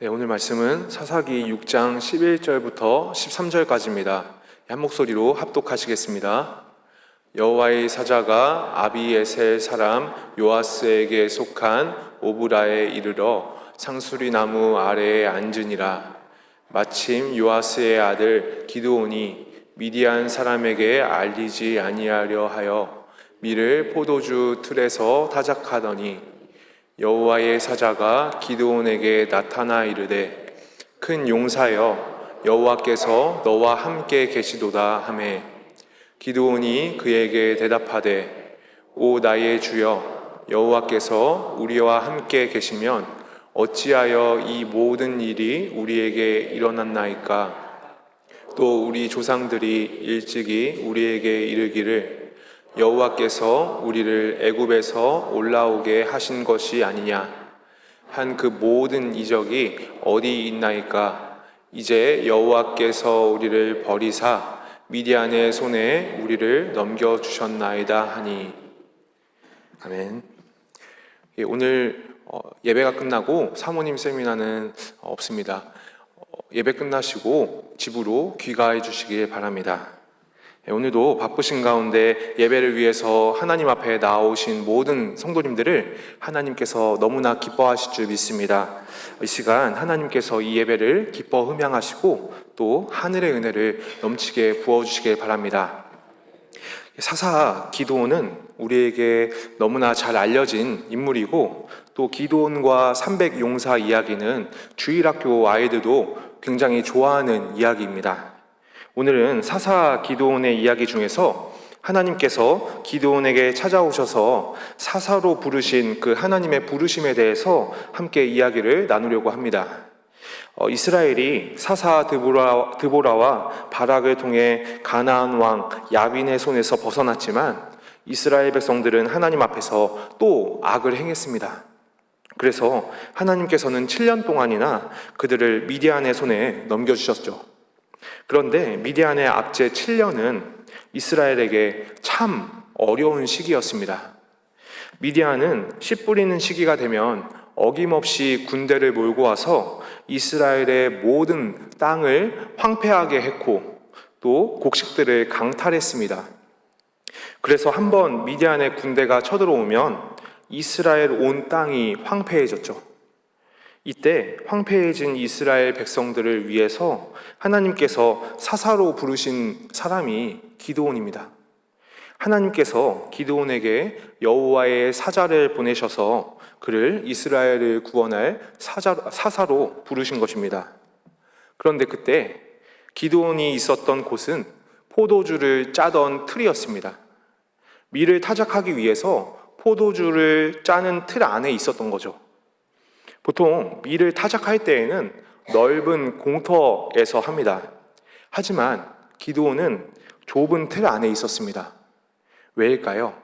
네, 오늘 말씀은 사사기 6장 11절부터 13절까지입니다. 한 목소리로 합독하시겠습니다. 여호와의 사자가 아비에셀 사람 요아스에게 속한 오브라에 이르러 상수리 나무 아래에 앉으니라. 마침 요아스의 아들 기드온이 미디안 사람에게 알리지 아니하려 하여 밀을 포도주 틀에서 타작하더니 여호와의 사자가 기드온에게 나타나 이르되 큰 용사여 여호와께서 너와 함께 계시도다 하매. 기드온이 그에게 대답하되 오 나의 주여 여호와께서 우리와 함께 계시면 어찌하여 이 모든 일이 우리에게 일어났나이까? 또 우리 조상들이 일찍이 우리에게 이르기를 여호와께서 우리를 애굽에서 올라오게 하신 것이 아니냐 한 그 모든 이적이 어디 있나이까 이제 여호와께서 우리를 버리사 미디안의 손에 우리를 넘겨 주셨나이다 하니 아멘. 예, 오늘 어, 예배가 끝나고 사모님 세미나는 어, 없습니다. 어, 예배 끝나시고 집으로 귀가해 주시길 바랍니다. 예, 오늘도 바쁘신 가운데 예배를 위해서 하나님 앞에 나오신 모든 성도님들을 하나님께서 너무나 기뻐하실 줄 믿습니다. 이 시간 하나님께서 이 예배를 기뻐 흠양하시고 또 하늘의 은혜를 넘치게 부어주시길 바랍니다. 사사 기도원은 우리에게 너무나 잘 알려진 인물이고 또 기도원과 300 용사 이야기는 주일학교 아이들도 굉장히 좋아하는 이야기입니다. 오늘은 사사 기도원의 이야기 중에서 하나님께서 기도원에게 찾아오셔서 사사로 부르신 그 하나님의 부르심에 대해서 함께 이야기를 나누려고 합니다. 어, 이스라엘이 사사 드보라, 드보라와 바락을 통해 가나안 왕 야빈의 손에서 벗어났지만 이스라엘 백성들은 하나님 앞에서 또 악을 행했습니다. 그래서 하나님께서는 7년 동안이나 그들을 미디안의 손에 넘겨주셨죠. 그런데 미디안의 악제 7년은 이스라엘에게 참 어려운 시기였습니다. 미디안은 씨 뿌리는 시기가 되면 어김없이 군대를 몰고 와서 이스라엘의 모든 땅을 황폐하게 했고 또 곡식들을 강탈했습니다. 그래서 한번 미디안의 군대가 쳐들어오면 이스라엘 온 땅이 황폐해졌죠. 이때 황폐해진 이스라엘 백성들을 위해서 하나님께서 사사로 부르신 사람이 기드온입니다. 하나님께서 기드온에게 여호와의 사자를 보내셔서 그를 이스라엘을 구원할 사자, 사사로 부르신 것입니다. 그런데 그때 기드온이 있었던 곳은 포도주를 짜던 틀이었습니다. 밀을 타작하기 위해서 포도주를 짜는 틀 안에 있었던 거죠. 보통 밀을 타작할 때에는 넓은 공터에서 합니다. 하지만 기드온은 좁은 틀 안에 있었습니다. 왜일까요?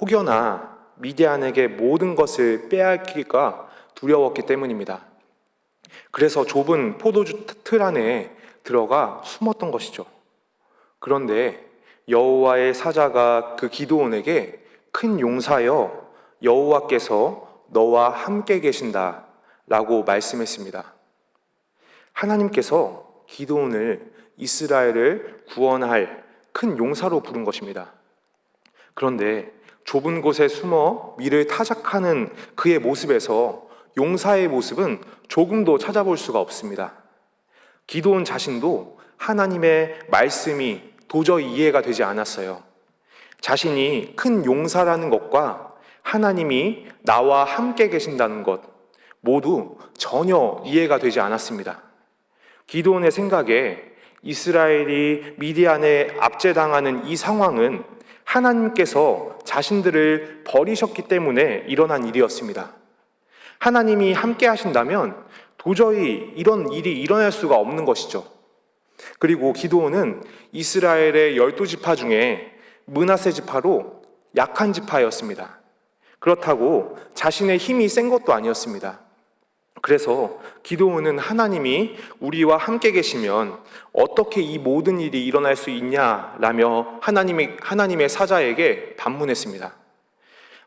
혹여나 미디안에게 모든 것을 빼앗기가 두려웠기 때문입니다. 그래서 좁은 포도주 틀 안에 들어가 숨었던 것이죠. 그런데 여호와의 사자가 그 기도원에게 큰 용사여 여호와께서 너와 함께 계신다 라고 말씀했습니다. 하나님께서 기도원을 이스라엘을 구원할 큰 용사로 부른 것입니다. 그런데 좁은 곳에 숨어 밀을 타작하는 그의 모습에서 용사의 모습은 조금도 찾아볼 수가 없습니다. 기도원 자신도 하나님의 말씀이 도저히 이해가 되지 않았어요. 자신이 큰 용사라는 것과 하나님이 나와 함께 계신다는 것 모두 전혀 이해가 되지 않았습니다. 기도원의 생각에 이스라엘이 미디안에 압제당하는 이 상황은 하나님께서 자신들을 버리셨기 때문에 일어난 일이었습니다. 하나님이 함께 하신다면 도저히 이런 일이 일어날 수가 없는 것이죠. 그리고 기도원은 이스라엘의 열두 지파 중에 문하세 지파로 약한 지파였습니다. 그렇다고 자신의 힘이 센 것도 아니었습니다. 그래서 기도원은 하나님이 우리와 함께 계시면 어떻게 이 모든 일이 일어날 수 있냐라며 하나님의, 하나님의 사자에게 반문했습니다.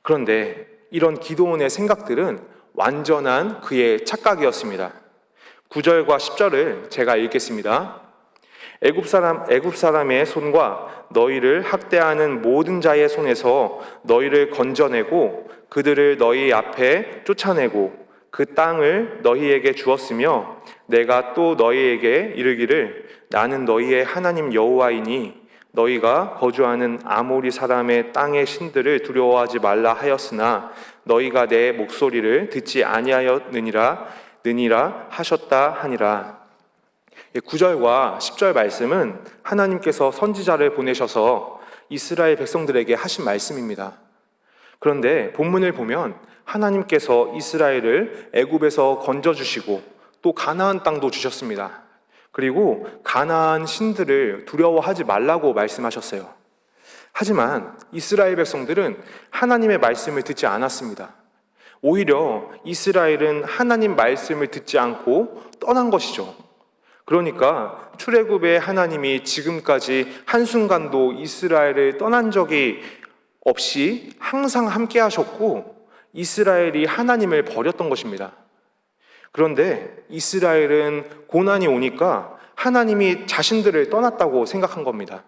그런데 이런 기도원의 생각들은 완전한 그의 착각이었습니다. 9절과 10절을 제가 읽겠습니다. 애굽 사람 애굽 사람의 손과 너희를 학대하는 모든 자의 손에서 너희를 건져내고 그들을 너희 앞에 쫓아내고 그 땅을 너희에게 주었으며 내가 또 너희에게 이르기를 나는 너희의 하나님 여호와이니 너희가 거주하는 아모리 사람의 땅의 신들을 두려워하지 말라 하였으나 너희가 내 목소리를 듣지 아니하였느니라 느니라 하셨다 하니라 9절과 10절 말씀은 하나님께서 선지자를 보내셔서 이스라엘 백성들에게 하신 말씀입니다. 그런데 본문을 보면 하나님께서 이스라엘을 애굽에서 건져 주시고 또 가나안 땅도 주셨습니다. 그리고 가나안 신들을 두려워하지 말라고 말씀하셨어요. 하지만 이스라엘 백성들은 하나님의 말씀을 듣지 않았습니다. 오히려 이스라엘은 하나님 말씀을 듣지 않고 떠난 것이죠. 그러니까 출애굽의 하나님이 지금까지 한순간도 이스라엘을 떠난 적이 없이 항상 함께 하셨고 이스라엘이 하나님을 버렸던 것입니다. 그런데 이스라엘은 고난이 오니까 하나님이 자신들을 떠났다고 생각한 겁니다.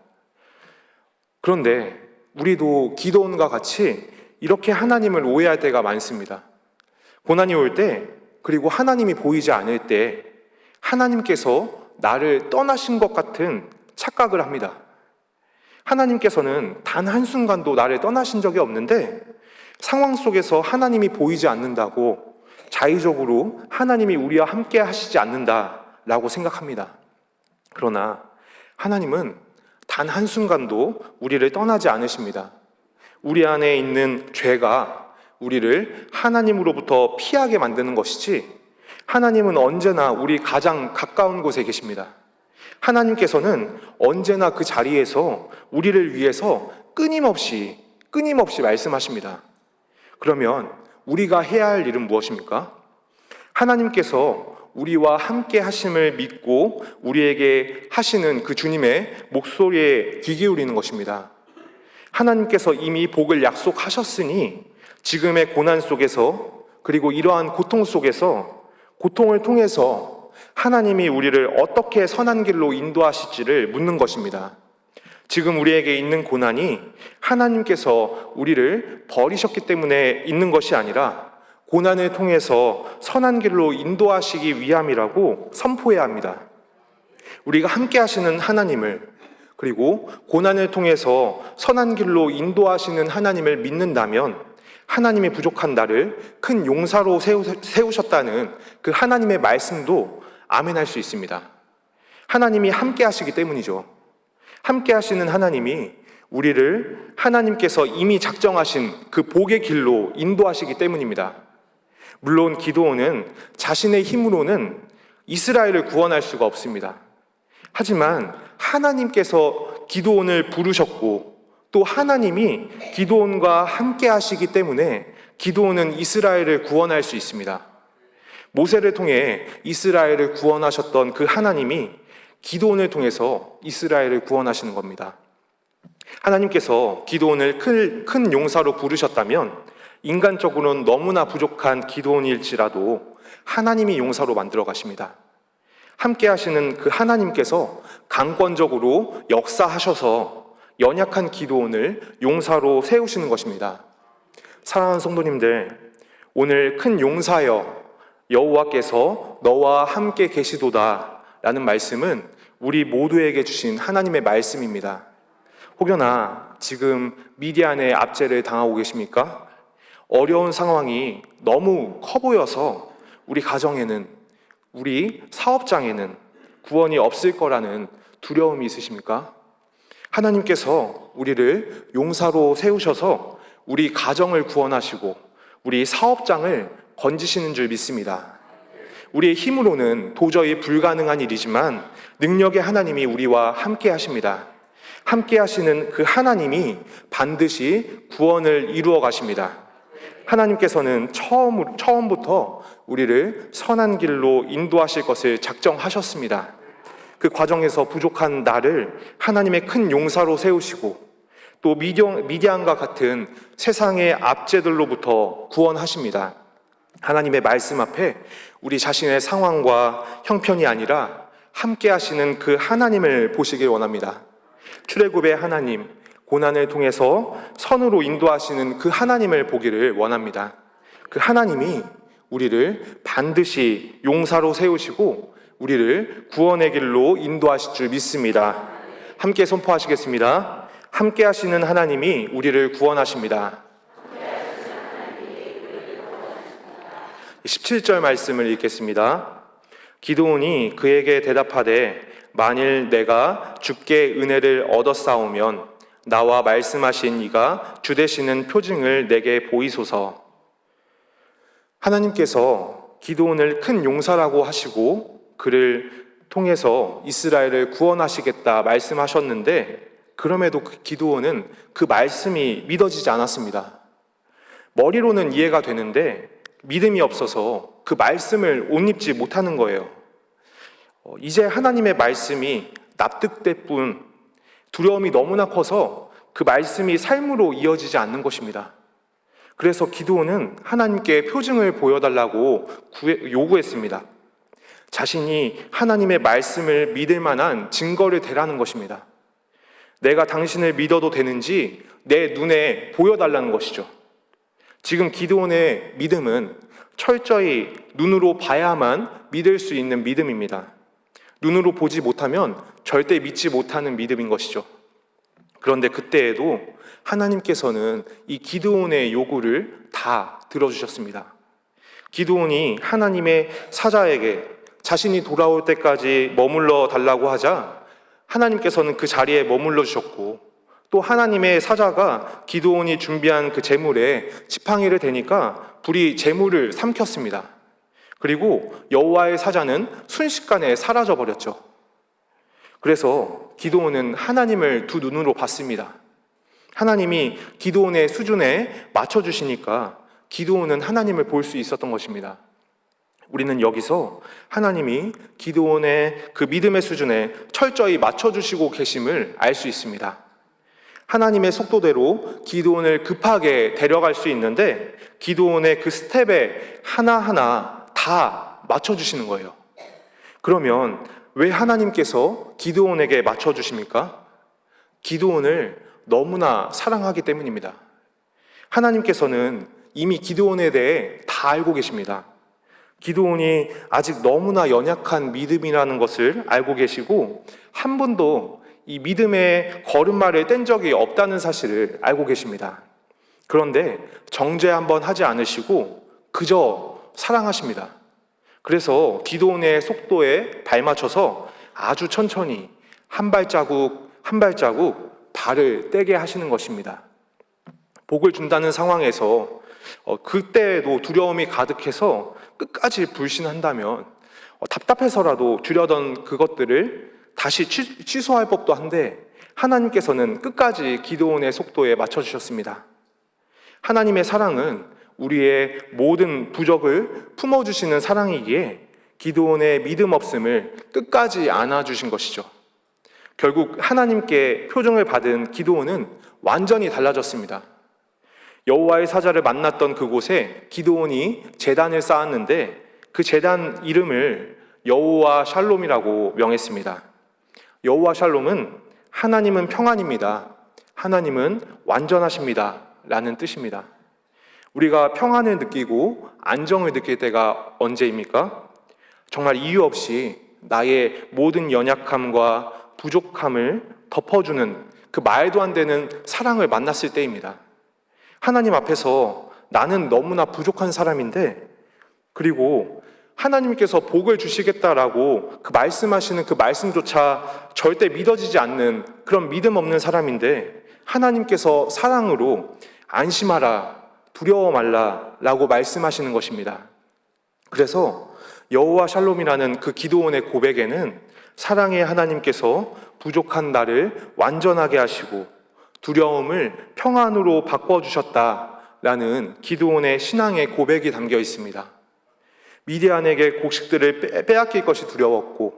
그런데 우리도 기도원과 같이 이렇게 하나님을 오해할 때가 많습니다. 고난이 올 때, 그리고 하나님이 보이지 않을 때, 하나님께서 나를 떠나신 것 같은 착각을 합니다. 하나님께서는 단 한순간도 나를 떠나신 적이 없는데, 상황 속에서 하나님이 보이지 않는다고 자의적으로 하나님이 우리와 함께 하시지 않는다라고 생각합니다. 그러나 하나님은 단 한순간도 우리를 떠나지 않으십니다. 우리 안에 있는 죄가 우리를 하나님으로부터 피하게 만드는 것이지 하나님은 언제나 우리 가장 가까운 곳에 계십니다. 하나님께서는 언제나 그 자리에서 우리를 위해서 끊임없이 끊임없이 말씀하십니다. 그러면 우리가 해야 할 일은 무엇입니까? 하나님께서 우리와 함께 하심을 믿고 우리에게 하시는 그 주님의 목소리에 귀 기울이는 것입니다. 하나님께서 이미 복을 약속하셨으니 지금의 고난 속에서 그리고 이러한 고통 속에서 고통을 통해서 하나님이 우리를 어떻게 선한 길로 인도하실지를 묻는 것입니다. 지금 우리에게 있는 고난이 하나님께서 우리를 버리셨기 때문에 있는 것이 아니라 고난을 통해서 선한 길로 인도하시기 위함이라고 선포해야 합니다. 우리가 함께 하시는 하나님을 그리고 고난을 통해서 선한 길로 인도하시는 하나님을 믿는다면 하나님의 부족한 나를 큰 용사로 세우셨다는 그 하나님의 말씀도 아멘할 수 있습니다. 하나님이 함께 하시기 때문이죠. 함께 하시는 하나님이 우리를 하나님께서 이미 작정하신 그 복의 길로 인도하시기 때문입니다. 물론 기도원은 자신의 힘으로는 이스라엘을 구원할 수가 없습니다. 하지만 하나님께서 기도원을 부르셨고 또 하나님이 기도원과 함께 하시기 때문에 기도원은 이스라엘을 구원할 수 있습니다. 모세를 통해 이스라엘을 구원하셨던 그 하나님이 기도원을 통해서 이스라엘을 구원하시는 겁니다. 하나님께서 기도원을 큰, 큰 용사로 부르셨다면 인간적으로는 너무나 부족한 기도원일지라도 하나님이 용사로 만들어 가십니다. 함께 하시는 그 하나님께서 강권적으로 역사하셔서 연약한 기도원을 용사로 세우시는 것입니다. 사랑하는 성도님들, 오늘 큰 용사여 여호와께서 너와 함께 계시도다 라는 말씀은 우리 모두에게 주신 하나님의 말씀입니다. 혹여나 지금 미디안의 압제를 당하고 계십니까? 어려운 상황이 너무 커 보여서 우리 가정에는 우리 사업장에는 구원이 없을 거라는 두려움이 있으십니까? 하나님께서 우리를 용사로 세우셔서 우리 가정을 구원하시고 우리 사업장을 건지시는 줄 믿습니다. 우리의 힘으로는 도저히 불가능한 일이지만 능력의 하나님이 우리와 함께 하십니다. 함께 하시는 그 하나님이 반드시 구원을 이루어 가십니다. 하나님께서는 처음, 처음부터 우리를 선한 길로 인도하실 것을 작정하셨습니다. 그 과정에서 부족한 나를 하나님의 큰 용사로 세우시고 또 미디안과 같은 세상의 압제들로부터 구원하십니다. 하나님의 말씀 앞에 우리 자신의 상황과 형편이 아니라 함께 하시는 그 하나님을 보시길 원합니다. 출애굽의 하나님, 고난을 통해서 선으로 인도하시는 그 하나님을 보기를 원합니다. 그 하나님이 우리를 반드시 용사로 세우시고 우리를 구원의 길로 인도하실 줄 믿습니다. 함께 선포하시겠습니다. 함께 하시는 하나님이 우리를 구원하십니다. 17절 말씀을 읽겠습니다. 기도온이 그에게 대답하되 만일 내가 주께 은혜를 얻었사오면 나와 말씀하신 이가 주 되시는 표징을 내게 보이소서. 하나님께서 기도온을 큰 용사라고 하시고 그를 통해서 이스라엘을 구원하시겠다 말씀하셨는데 그럼에도 그 기도온은 그 말씀이 믿어지지 않았습니다. 머리로는 이해가 되는데 믿음이 없어서 그 말씀을 옷 입지 못하는 거예요. 어, 이제 하나님의 말씀이 납득될 뿐 두려움이 너무나 커서 그 말씀이 삶으로 이어지지 않는 것입니다. 그래서 기도는 하나님께 표징을 보여달라고 구해- 요구했습니다. 자신이 하나님의 말씀을 믿을 만한 증거를 대라는 것입니다. 내가 당신을 믿어도 되는지 내 눈에 보여달라는 것이죠. 지금 기도원의 믿음은 철저히 눈으로 봐야만 믿을 수 있는 믿음입니다. 눈으로 보지 못하면 절대 믿지 못하는 믿음인 것이죠. 그런데 그때에도 하나님께서는 이 기드온의 요구를 다 들어주셨습니다. 기드온이 하나님의 사자에게 자신이 돌아올 때까지 머물러 달라고 하자 하나님께서는 그 자리에 머물러 주셨고 또 하나님의 사자가 기드온이 준비한 그 재물에 지팡이를 대니까 불이 재물을 삼켰습니다. 그리고 여호와의 사자는 순식간에 사라져 버렸죠. 그래서 기도원은 하나님을 두 눈으로 봤습니다. 하나님이 기도원의 수준에 맞춰 주시니까 기도원은 하나님을 볼 수 있었던 것입니다. 우리는 여기서 하나님이 기도원의 그 믿음의 수준에 철저히 맞춰 주시고 계심을 알 수 있습니다. 하나님의 속도대로 기도원을 급하게 데려갈 수 있는데 기도원의 그 스텝에 하나하나 다 맞춰 주시는 거예요. 그러면 왜 하나님께서 기도원에게 맞춰 주십니까? 기도원을 너무나 사랑하기 때문입니다. 하나님께서는 이미 기도원에 대해 다 알고 계십니다. 기도원이 아직 너무나 연약한 믿음이라는 것을 알고 계시고 한 번도 이 믿음의 걸음마를 뗀 적이 없다는 사실을 알고 계십니다. 그런데 정죄 한번 하지 않으시고 그저 사랑하십니다. 그래서 기도원의 속도에 발맞춰서 아주 천천히 한 발자국 한 발자국 발을 떼게 하시는 것입니다. 복을 준다는 상황에서 어, 그때에도 두려움이 가득해서 끝까지 불신한다면 어, 답답해서라도 주려던 그것들을 다시 취, 취소할 법도 한데 하나님께서는 끝까지 기도원의 속도에 맞춰주셨습니다. 하나님의 사랑은 우리의 모든 부적을 품어주시는 사랑이기에 기도원의 믿음 없음을 끝까지 안아주신 것이죠. 결국 하나님께 표정을 받은 기도원은 완전히 달라졌습니다. 여호와의 사자를 만났던 그곳에 기도원이 재단을 쌓았는데 그 재단 이름을 여호와 샬롬이라고 명했습니다. 여호와 샬롬은 하나님은 평안입니다. 하나님은 완전하십니다. 라는 뜻입니다. 우리가 평안을 느끼고 안정을 느낄 때가 언제입니까? 정말 이유 없이 나의 모든 연약함과 부족함을 덮어주는 그 말도 안 되는 사랑을 만났을 때입니다. 하나님 앞에서 나는 너무나 부족한 사람인데, 그리고 하나님께서 복을 주시겠다라고 그 말씀하시는 그 말씀조차 절대 믿어지지 않는 그런 믿음 없는 사람인데, 하나님께서 사랑으로 안심하라, 두려워 말라라고 말씀하시는 것입니다. 그래서 여호와 샬롬이라는 그 기도원의 고백에는 사랑의 하나님께서 부족한 나를 완전하게 하시고 두려움을 평안으로 바꿔 주셨다라는 기도원의 신앙의 고백이 담겨 있습니다. 미디안에게 곡식들을 빼앗길 것이 두려웠고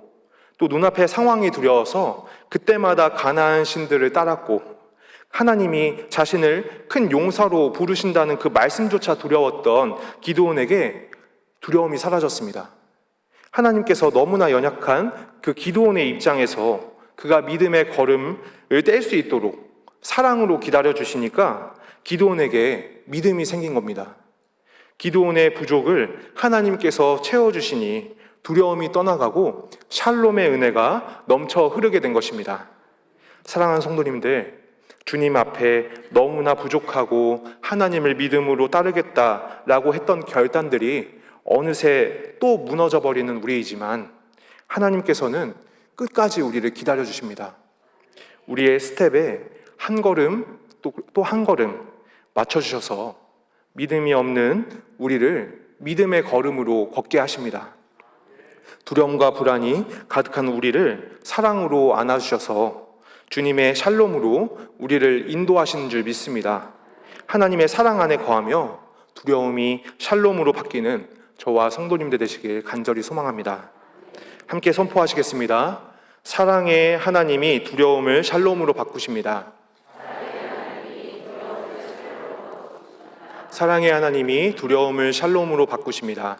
또 눈앞의 상황이 두려워서 그때마다 가나안 신들을 따랐고 하나님이 자신을 큰 용사로 부르신다는 그 말씀조차 두려웠던 기도원에게 두려움이 사라졌습니다. 하나님께서 너무나 연약한 그 기도원의 입장에서 그가 믿음의 걸음을 뗄 수 있도록 사랑으로 기다려 주시니까 기도원에게 믿음이 생긴 겁니다. 기도원의 부족을 하나님께서 채워 주시니 두려움이 떠나가고 샬롬의 은혜가 넘쳐 흐르게 된 것입니다. 사랑하는 성도님들, 주님 앞에 너무나 부족하고 하나님을 믿음으로 따르겠다라고 했던 결단들이 어느새 또 무너져 버리는 우리이지만 하나님께서는 끝까지 우리를 기다려 주십니다. 우리의 스텝에 한 걸음 또 한 걸음 맞춰 주셔서 믿음이 없는 우리를 믿음의 걸음으로 걷게 하십니다. 두려움과 불안이 가득한 우리를 사랑으로 안아주셔서 주님의 샬롬으로 우리를 인도하시는 줄 믿습니다. 하나님의 사랑 안에 거하며 두려움이 샬롬으로 바뀌는 저와 성도님들 되시길 간절히 소망합니다. 함께 선포하시겠습니다. 사랑의 하나님이 두려움을 샬롬으로 바꾸십니다. 사랑의 하나님이 두려움을 샬롬으로 바꾸십니다.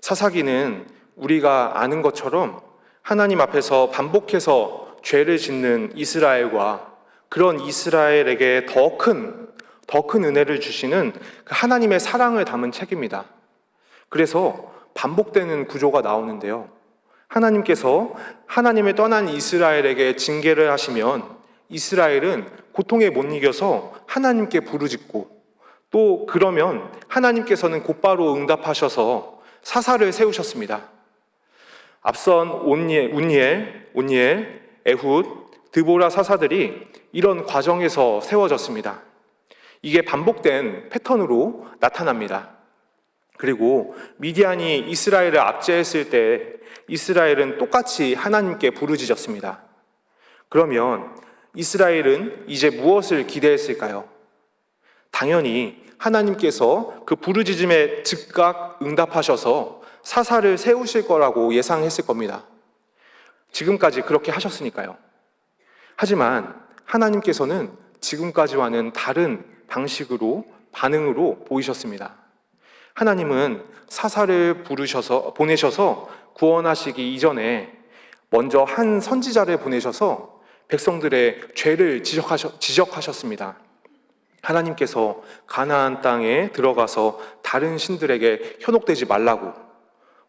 사사기는 우리가 아는 것처럼 하나님 앞에서 반복해서 죄를 짓는 이스라엘과 그런 이스라엘에게 더 큰, 더 큰 은혜를 주시는 그 하나님의 사랑을 담은 책입니다. 그래서 반복되는 구조가 나오는데요. 하나님께서 하나님을 떠난 이스라엘에게 징계를 하시면 이스라엘은 고통에 못 이겨서 하나님께 부르짖고 또 그러면 하나님께서는 곧바로 응답하셔서 사사를 세우셨습니다. 앞선 온니엘, 운니엘, 온니엘, 에훗, 드보라 사사들이 이런 과정에서 세워졌습니다. 이게 반복된 패턴으로 나타납니다. 그리고 미디안이 이스라엘을 압제했을 때 이스라엘은 똑같이 하나님께 부르짖었습니다. 그러면 이스라엘은 이제 무엇을 기대했을까요? 당연히 하나님께서 그 부르짖음에 즉각 응답하셔서 사사를 세우실 거라고 예상했을 겁니다. 지금까지 그렇게 하셨으니까요. 하지만 하나님께서는 지금까지와는 다른 방식으로 반응으로 보이셨습니다. 하나님은 사사를 부르셔서 보내셔서 구원하시기 이전에 먼저 한 선지자를 보내셔서 백성들의 죄를 지적하셨, 지적하셨 습니다. 하나님께서 가나안 땅에 들어가서 다른 신들에게 현혹되지 말라고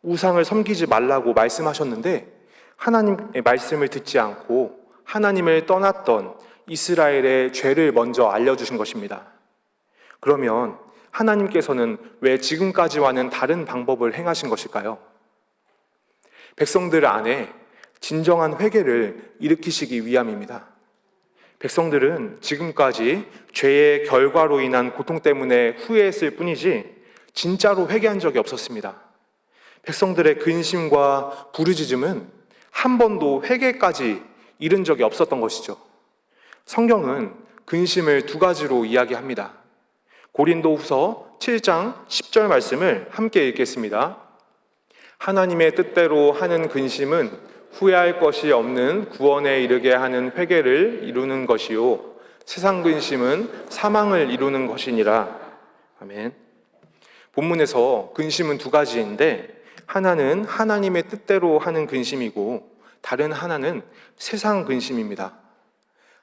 우상을 섬기지 말라고 말씀하셨는데 하나님의 말씀을 듣지 않고 하나님을 떠났던 이스라엘의 죄를 먼저 알려주신 것입니다. 그러면 하나님께서는 왜 지금까지와는 다른 방법을 행하신 것일까요? 백성들 안에 진정한 회개를 일으키시기 위함입니다. 백성들은 지금까지 죄의 결과로 인한 고통 때문에 후회했을 뿐이지 진짜로 회개한 적이 없었습니다. 백성들의 근심과 부르짖음은 한 번도 회개까지 이른 적이 없었던 것이죠. 성경은 근심을 두 가지로 이야기합니다. 고린도 후서 7장 10절 말씀을 함께 읽겠습니다. 하나님의 뜻대로 하는 근심은 후회할 것이 없는 구원에 이르게 하는 회개를 이루는 것이요 세상 근심은 사망을 이루는 것이니라. 아멘. 본문에서 근심은 두 가지인데 하나는 하나님의 뜻대로 하는 근심이고 다른 하나는 세상 근심입니다.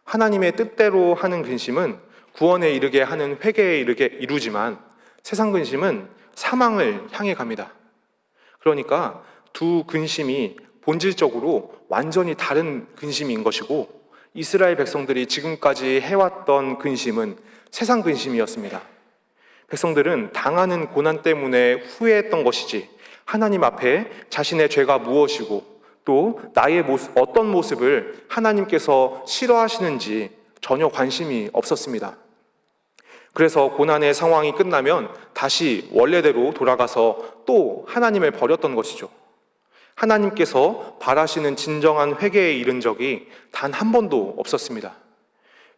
하나님의 뜻대로 하는 근심은 구원에 이르게 하는 회개에 이르게 이루지만 세상 근심은 사망을 향해 갑니다. 그러니까 두 근심이 본질적으로 완전히 다른 근심인 것이고 이스라엘 백성들이 지금까지 해왔던 근심은 세상 근심이었습니다. 백성들은 당하는 고난 때문에 후회했던 것이지 하나님 앞에 자신의 죄가 무엇이고 또 나의 모습, 어떤 모습을 하나님께서 싫어하시는지 전혀 관심이 없었습니다. 그래서 고난의 상황이 끝나면 다시 원래대로 돌아가서 또 하나님을 버렸던 것이죠. 하나님께서 바라시는 진정한 회개에 이른 적이 단 한 번도 없었습니다.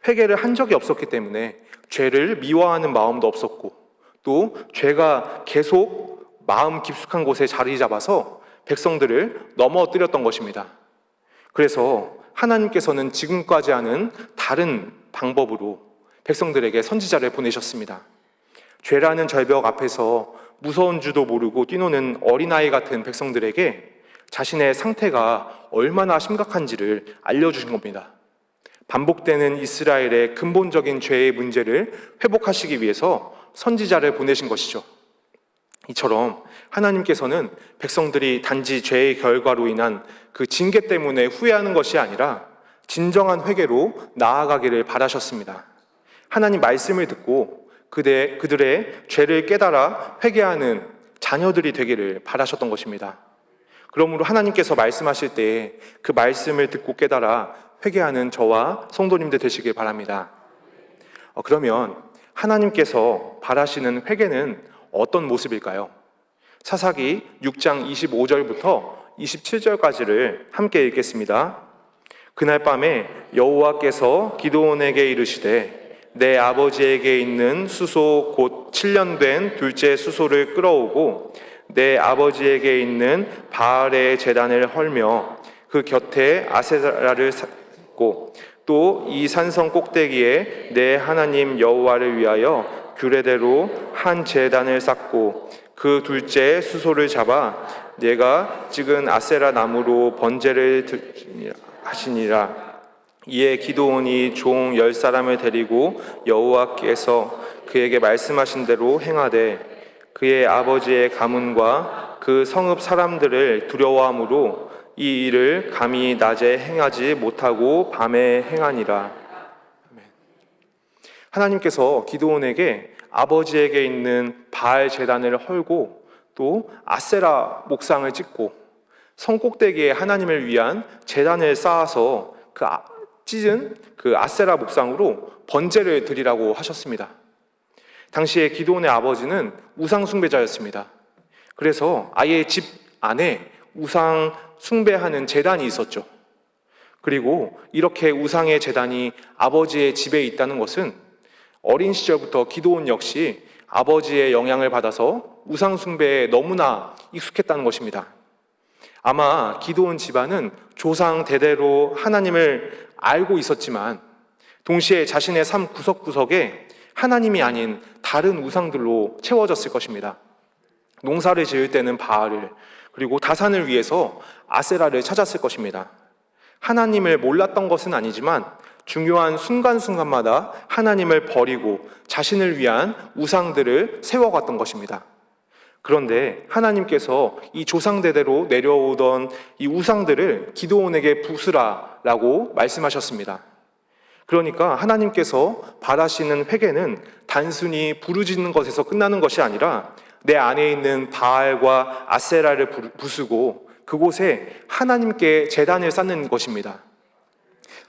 회개를 한 적이 없었기 때문에 죄를 미워하는 마음도 없었고 또 죄가 계속 마음 깊숙한 곳에 자리 잡아서 백성들을 넘어뜨렸던 것입니다. 그래서 하나님께서는 지금까지 하는 다른 방법으로 백성들에게 선지자를 보내셨습니다. 죄라는 절벽 앞에서 무서운 줄도 모르고 뛰노는 어린아이 같은 백성들에게 자신의 상태가 얼마나 심각한지를 알려주신 겁니다. 반복되는 이스라엘의 근본적인 죄의 문제를 회복하시기 위해서 선지자를 보내신 것이죠. 이처럼 하나님께서는 백성들이 단지 죄의 결과로 인한 그 징계 때문에 후회하는 것이 아니라 진정한 회개로 나아가기를 바라셨습니다. 하나님 말씀을 듣고 그대, 그들의 죄를 깨달아 회개하는 자녀들이 되기를 바라셨던 것입니다. 그러므로 하나님께서 말씀하실 때그 말씀을 듣고 깨달아 회개하는 저와 성도님들 되시길 바랍니다. 어, 그러면 하나님께서 바라시는 회개는 어떤 모습일까요? 사사기 6장 25절부터 27절까지를 함께 읽겠습니다. 그날 밤에 여호와께서 기도원에게 이르시되 내 아버지에게 있는 수소 곧 7년 된 둘째 수소를 끌어오고 내 아버지에게 있는 바알의 재단을 헐며 그 곁에 아세라를 쌓고 또 이 산성 꼭대기에 내 하나님 여호와를 위하여 규례대로 한 재단을 쌓고 그 둘째 수소를 잡아 내가 찍은 아세라 나무로 번제를 드- 하시니라. 이에 기도원이 종 열 사람을 데리고 여호와께서 그에게 말씀하신 대로 행하되 그의 아버지의 가문과 그 성읍 사람들을 두려워함으로 이 일을 감히 낮에 행하지 못하고 밤에 행하니라. 하나님께서 기도원에게 아버지에게 있는 바알 제단을 헐고 또 아세라 목상을 찍고 성 꼭대기에 하나님을 위한 제단을 쌓아서 그 아- 찢은 그 아세라 목상으로 번제를 드리라고 하셨습니다. 당시에 기도원의 아버지는 우상 숭배자였습니다. 그래서 아예 집 안에 우상 숭배하는 재단이 있었죠. 그리고 이렇게 우상의 재단이 아버지의 집에 있다는 것은 어린 시절부터 기도원 역시 아버지의 영향을 받아서 우상 숭배에 너무나 익숙했다는 것입니다. 아마 기도원 집안은 조상 대대로 하나님을 알고 있었지만 동시에 자신의 삶 구석구석에 하나님이 아닌 다른 우상들로 채워졌을 것입니다. 농사를 지을 때는 바알을 그리고 다산을 위해서 아세라를 찾았을 것입니다. 하나님을 몰랐던 것은 아니지만 중요한 순간순간마다 하나님을 버리고 자신을 위한 우상들을 세워갔던 것입니다. 그런데 하나님께서 이 조상대대로 내려오던 이 우상들을 기도원에게 부수라 라고 말씀하셨습니다. 그러니까 하나님께서 바라시는 회개는 단순히 부르짖는 것에서 끝나는 것이 아니라 내 안에 있는 바알과 아세라를 부- 부수고 그곳에 하나님께 재단을 쌓는 것입니다.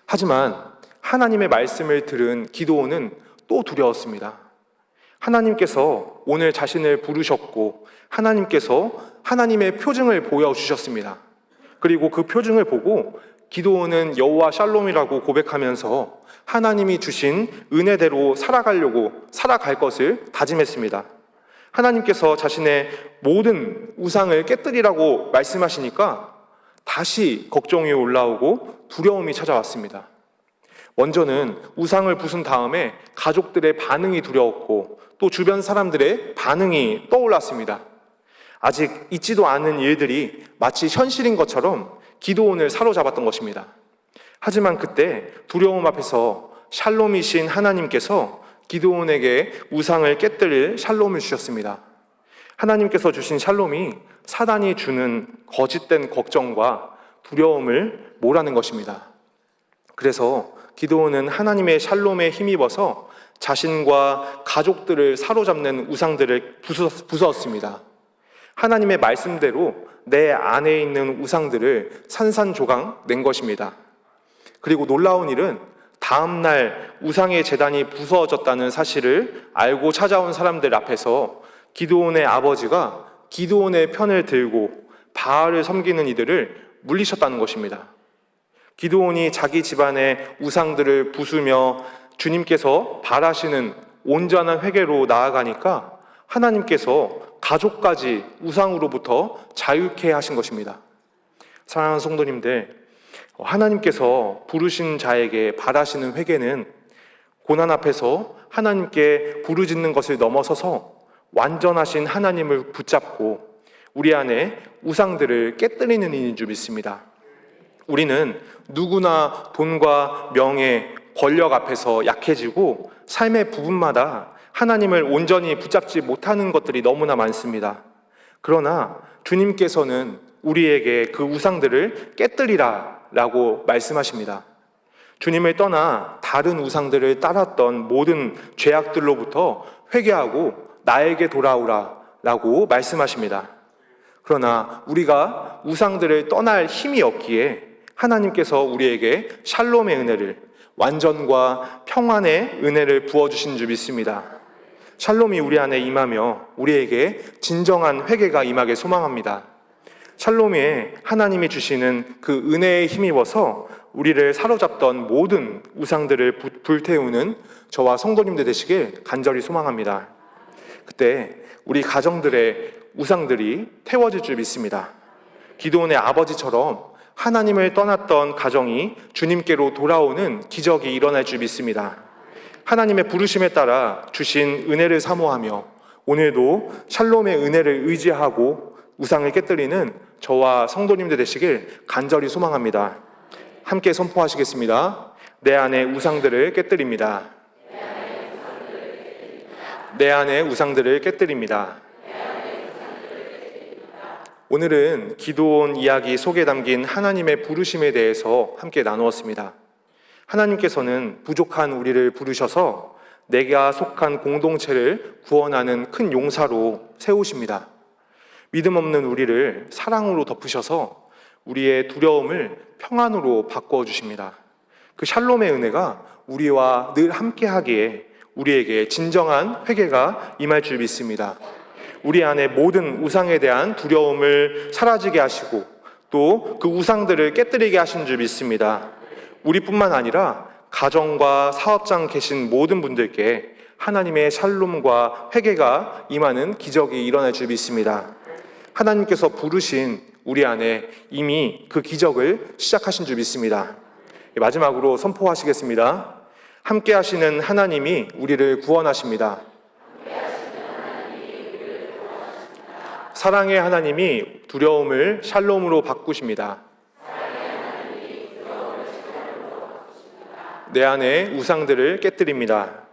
하지만 하나님의 말씀을 들은 기도원은 또 두려웠습니다. 하나님께서 오늘 자신을 부르셨고 하나님께서 하나님의 표징을 보여주셨습니다. 그리고 그 표징을 보고 기도원은 여호와 샬롬이라고 고백하면서 하나님이 주신 은혜대로 살아가려고 살아갈 것을 다짐했습니다. 하나님께서 자신의 모든 우상을 깨뜨리라고 말씀하시니까 다시 걱정이 올라오고 두려움이 찾아왔습니다. 먼저는 우상을 부순 다음에 가족들의 반응이 두려웠고 또 주변 사람들의 반응이 떠올랐습니다. 아직 있지도 않은 일들이 마치 현실인 것처럼 기도원을 사로잡았던 것입니다. 하지만 그때 두려움 앞에서 샬롬이신 하나님께서 기도원에게 우상을 깨뜨릴 샬롬을 주셨습니다. 하나님께서 주신 샬롬이 사단이 주는 거짓된 걱정과 두려움을 몰아낸 것입니다. 그래서 기도원은 하나님의 샬롬에 힘입어서 자신과 가족들을 사로잡는 우상들을 부수- 부수었습니다. 하나님의 말씀대로 내 안에 있는 우상들을 산산조각 낸 것입니다. 그리고 놀라운 일은 다음날 우상의 재단이 부서졌다는 사실을 알고 찾아온 사람들 앞에서 기도원의 아버지가 기도원의 편을 들고 바알을 섬기는 이들을 물리쳤다는 것입니다. 기도원이 자기 집안의 우상들을 부수며 주님께서 바라시는 온전한 회개로 나아가니까 하나님께서 가족까지 우상으로부터 자유케 하신 것입니다. 사랑하는 성도님들, 하나님께서 부르신 자에게 바라시는 회개는 고난 앞에서 하나님께 부르짖는 것을 넘어서서 완전하신 하나님을 붙잡고 우리 안에 우상들을 깨뜨리는 일인 줄 믿습니다. 우리는 누구나 돈과 명예, 권력 앞에서 약해지고 삶의 부분마다 하나님을 온전히 붙잡지 못하는 것들이 너무나 많습니다. 그러나 주님께서는 우리에게 그 우상들을 깨뜨리라 라고 말씀하십니다. 주님을 떠나 다른 우상들을 따랐던 모든 죄악들로부터 회개하고 나에게 돌아오라 라고 말씀하십니다. 그러나 우리가 우상들을 떠날 힘이 없기에 하나님께서 우리에게 샬롬의 은혜를 완전과 평안의 은혜를 부어주신 줄 믿습니다. 샬롬이 우리 안에 임하며 우리에게 진정한 회개가 임하게 소망합니다. 샬롬에 하나님이 주시는 그 은혜에 힘입어서 우리를 사로잡던 모든 우상들을 부- 불태우는 저와 성도님들 되시길 간절히 소망합니다. 그때 우리 가정들의 우상들이 태워질 줄 믿습니다. 기도원의 아버지처럼 하나님을 떠났던 가정이 주님께로 돌아오는 기적이 일어날 줄 믿습니다. 하나님의 부르심에 따라 주신 은혜를 사모하며 오늘도 샬롬의 은혜를 의지하고 우상을 깨뜨리는 저와 성도님들 되시길 간절히 소망합니다. 함께 선포하시겠습니다. 내 안에 우상들을 깨뜨립니다. 내 안에 우상들을 깨뜨립니다. 오늘은 기도원 이야기 속에 담긴 하나님의 부르심에 대해서 함께 나누었습니다. 하나님께서는 부족한 우리를 부르셔서 내가 속한 공동체를 구원하는 큰 용사로 세우십니다. 믿음 없는 우리를 사랑으로 덮으셔서 우리의 두려움을 평안으로 바꾸어 주십니다. 그 샬롬의 은혜가 우리와 늘 함께 하기에 우리에게 진정한 회개가 임할 줄 믿습니다. 우리 안에 모든 우상에 대한 두려움을 사라지게 하시고 또 그 우상들을 깨뜨리게 하신 줄 믿습니다. 우리뿐만 아니라 가정과 사업장 계신 모든 분들께 하나님의 샬롬과 회개가 임하는 기적이 일어날 줄 믿습니다. 하나님께서 부르신 우리 안에 이미 그 기적을 시작하신 줄 믿습니다. 마지막으로 선포하시겠습니다. 함께 하시는 하나님이 우리를 구원하십니다. 사랑의 하나님이 두려움을 샬롬으로 바꾸십니다. 내 안에 우상들을 깨뜨립니다.